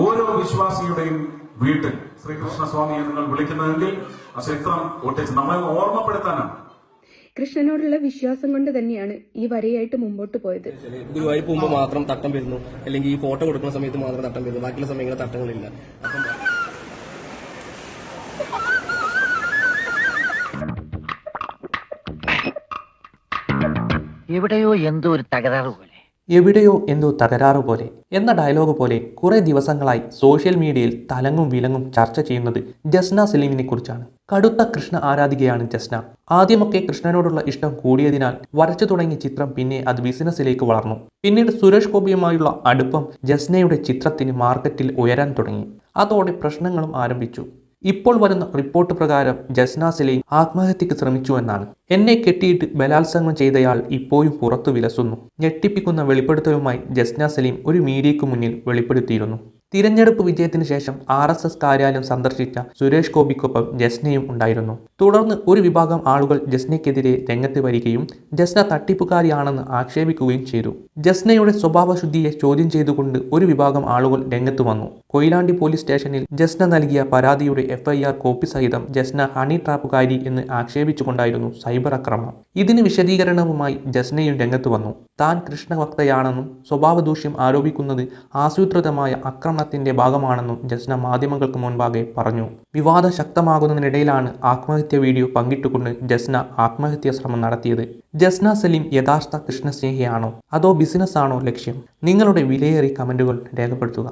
ഓരോ വിശ്വാസിയുടെയും വീട്ടിൽ ശ്രീകൃഷ്ണ സ്വാമിയെ നിങ്ങൾ വിളിക്കുന്നതെങ്കിൽ ആ ചരിത്രം ഒട്ടിച്ച് നമ്മളെ ഓർമ്മപ്പെടുത്താനാണ്. കൃഷ്ണനോടുള്ള വിശ്വാസം കൊണ്ട് തന്നെയാണ് ഈ വരയായിട്ട് മുമ്പോട്ട് പോയത്. ഗുരുവായൂർ പോകുമ്പോൾ മാത്രം തട്ടം വരുന്നു. അല്ലെങ്കിൽ ഈ ഫോട്ടോ കൊടുക്കുന്ന സമയത്ത് മാത്രം തട്ടം വരുന്നു. ബാക്കിയുള്ള സമയങ്ങളിൽ തട്ടങ്ങളില്ല. എവിടെയോ എന്തോ ഒരു തകരാറ് പോലെ. എവിടെയോ എന്തോ തകരാറ് പോലെ. എന്ന ഡയലോഗ് പോലെ കുറെ ദിവസങ്ങളായി സോഷ്യൽ മീഡിയയിൽ തലങ്ങും വിലങ്ങും ചർച്ച ചെയ്യുന്നത് ജസ്ന സലീമിനെ കുറിച്ചാണ്. കടുത്ത കൃഷ്ണ ആരാധികയാണ് ജസ്ന. ആദ്യമൊക്കെ കൃഷ്ണനോടുള്ള ഇഷ്ടം കൂടിയതിനാൽ വരച്ചു തുടങ്ങിയ ചിത്രം പിന്നെ അത് ബിസിനസ്സിലേക്ക് വളർന്നു. പിന്നീട് സുരേഷ് ഗോപിയുമായുള്ള അടുപ്പം ജസ്നയുടെ ചിത്രത്തിന് മാർക്കറ്റിൽ ഉയരാൻ തുടങ്ങി. അതോടെ പ്രശ്നങ്ങളും ആരംഭിച്ചു. ഇപ്പോൾ വരുന്ന റിപ്പോർട്ട് പ്രകാരം ജസ്ന സലീം ആത്മഹത്യക്ക് ശ്രമിച്ചു എന്നാണ്. എന്നെ കെട്ടിയിട്ട് ബലാത്സംഗം ചെയ്തയാൾ ഇപ്പോഴും പുറത്തു വിലസുന്നു. ഞെട്ടിപ്പിക്കുന്ന വെളിപ്പെടുത്തലുമായി ജസ്ന സലീം ഒരു മീഡിയയ്ക്ക് മുന്നിൽ വെളിപ്പെടുത്തിയിരുന്നു. തിരഞ്ഞെടുപ്പ് വിജയത്തിന് ശേഷം ആർ എസ് എസ് കാര്യാലയം സന്ദർശിച്ച സുരേഷ് ഗോപിക്കൊപ്പം ജസ്നയും ഉണ്ടായിരുന്നു. തുടർന്ന് ഒരു വിഭാഗം ആളുകൾ ജസ്നയ്ക്കെതിരെ രംഗത്ത് വരികയും ജസ്ന തട്ടിപ്പുകാരിയാണെന്ന് ആക്ഷേപിക്കുകയും ചെയ്തു. ജസ്നയുടെ സ്വഭാവശുദ്ധിയെ ചോദ്യം ചെയ്തുകൊണ്ട് ഒരു വിഭാഗം ആളുകൾ രംഗത്ത് വന്നു. കൊയിലാണ്ടി പോലീസ് സ്റ്റേഷനിൽ ജസ്ന നൽകിയ പരാതിയുടെ എഫ്ഐആർ കോപ്പി സഹിതം ജസ്ന ഹണി ട്രാപ്പുകാരി എന്ന് ആക്ഷേപിച്ചുകൊണ്ടായിരുന്നു സൈബർ ആക്രമണം ഇതിന് വിശദീകരണവുമായി ജസ്നയും രംഗത്ത് വന്നു. താൻ കൃഷ്ണഭക്തയാണെന്നും സ്വഭാവദൂഷ്യം ആരോപിക്കുന്നത് ആസൂത്രിതമായ ആക്രമണത്തിന്റെ ഭാഗമാണെന്നും ജസ്ന മാധ്യമങ്ങൾക്ക് മുൻപാകെ പറഞ്ഞു. വിവാദ ശക്തമാകുന്നതിനിടയിലാണ് ആത്മഹത്യ വീഡിയോ പങ്കിട്ടുകൊണ്ട് ജസ്ന ആത്മഹത്യാ ശ്രമം നടത്തിയത്. ജസ്ന സലീം യഥാർത്ഥ കൃഷ്ണസ്നേഹിയാണോ? അതോ ബിസിനസ്സാണോ ലക്ഷ്യം? നിങ്ങളുടെ വിലയേറിയ കമന്റുകൾ രേഖപ്പെടുത്തുക.